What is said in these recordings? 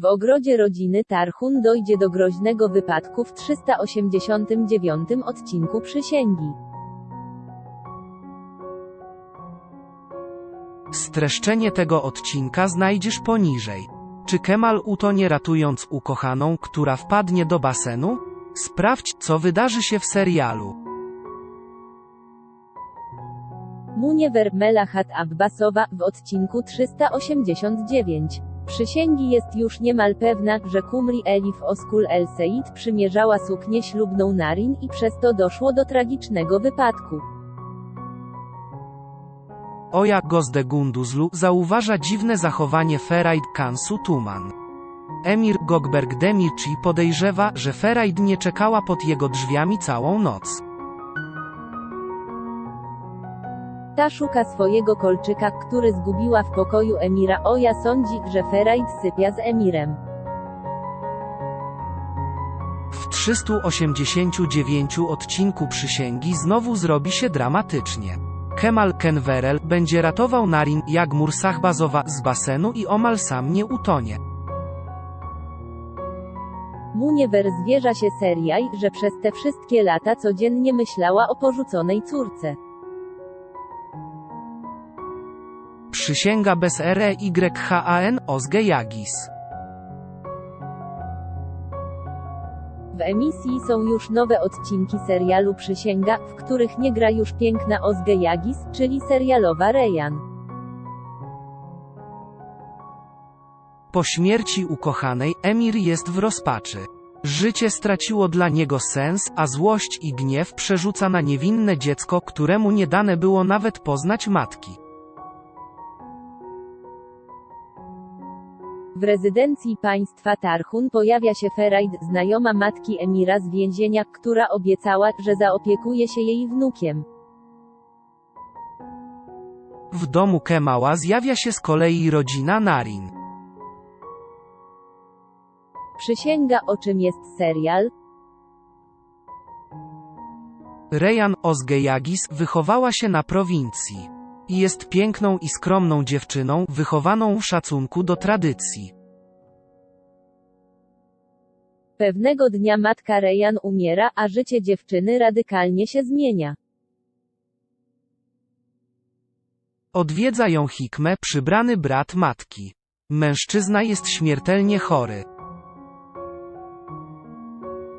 W ogrodzie rodziny Tarchun dojdzie do groźnego wypadku w 389 odcinku Przysięgi. Streszczenie tego odcinka znajdziesz poniżej. Czy Kemal utonie ratując ukochaną, która wpadnie do basenu? Sprawdź, co wydarzy się w serialu. Muniwer Melahat Abbasowa w odcinku 389. Przysięgi jest już niemal pewna, że Kumri Elif Oskul El Seid przymierzała suknię ślubną Narin i przez to doszło do tragicznego wypadku. Oja Gozde Gunduzlu zauważa dziwne zachowanie Feraid Kansu Tuman. Emir Gogberg Demirci podejrzewa, że Feraid nie czekała pod jego drzwiami całą noc. Ta szuka swojego kolczyka, który zgubiła w pokoju Emira Oja sądzi, że Feraid sypia z Emirem. W 389 odcinku Przysięgi znowu zrobi się dramatycznie. Kemal Kenwerel będzie ratował Narin Jagmur Sahbazowa z basenu i omal sam nie utonie. Muniwer zwierza się Seriaj, że przez te wszystkie lata codziennie myślała o porzuconej córce. Przysięga bez E REYHAN Ozge Jagis. W emisji są już nowe odcinki serialu Przysięga, w których nie gra już piękna Ozge Jagis, czyli serialowa Rejan. Po śmierci ukochanej, Emir jest w rozpaczy. Życie straciło dla niego sens, a złość i gniew przerzuca na niewinne dziecko, któremu nie dane było nawet poznać matki. W rezydencji państwa Tarchun pojawia się Feraid, znajoma matki Emira z więzienia, która obiecała, że zaopiekuje się jej wnukiem. W domu Kemała zjawia się z kolei rodzina Narin. Przysięga o czym jest serial? Rejan Ozgejagis wychowała się na prowincji. I Jest piękną i skromną dziewczyną, wychowaną w szacunku do tradycji. Pewnego dnia matka Rejan umiera, a życie dziewczyny radykalnie się zmienia. Odwiedza ją Hikme, przybrany brat matki. Mężczyzna jest śmiertelnie chory.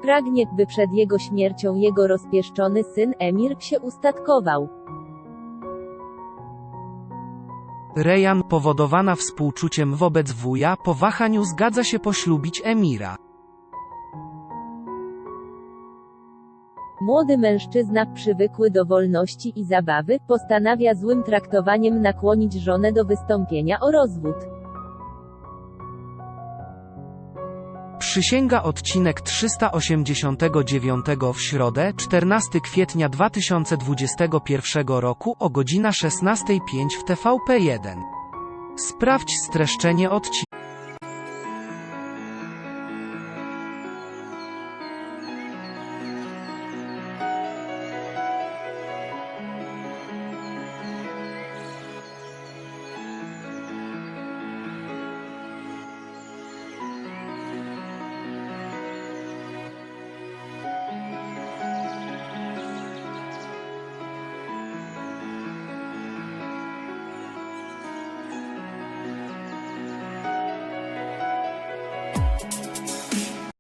Pragnie, by przed jego śmiercią jego rozpieszczony syn Emir się ustatkował. Rejan, powodowana współczuciem wobec wuja, po wahaniu zgadza się poślubić Emira. Młody mężczyzna, przywykły do wolności i zabawy, postanawia złym traktowaniem nakłonić żonę do wystąpienia o rozwód. Przysięga odcinek 389 w środę, 14 kwietnia 2021 roku o godzina 16.05 w TVP1. Sprawdź streszczenie odcinka.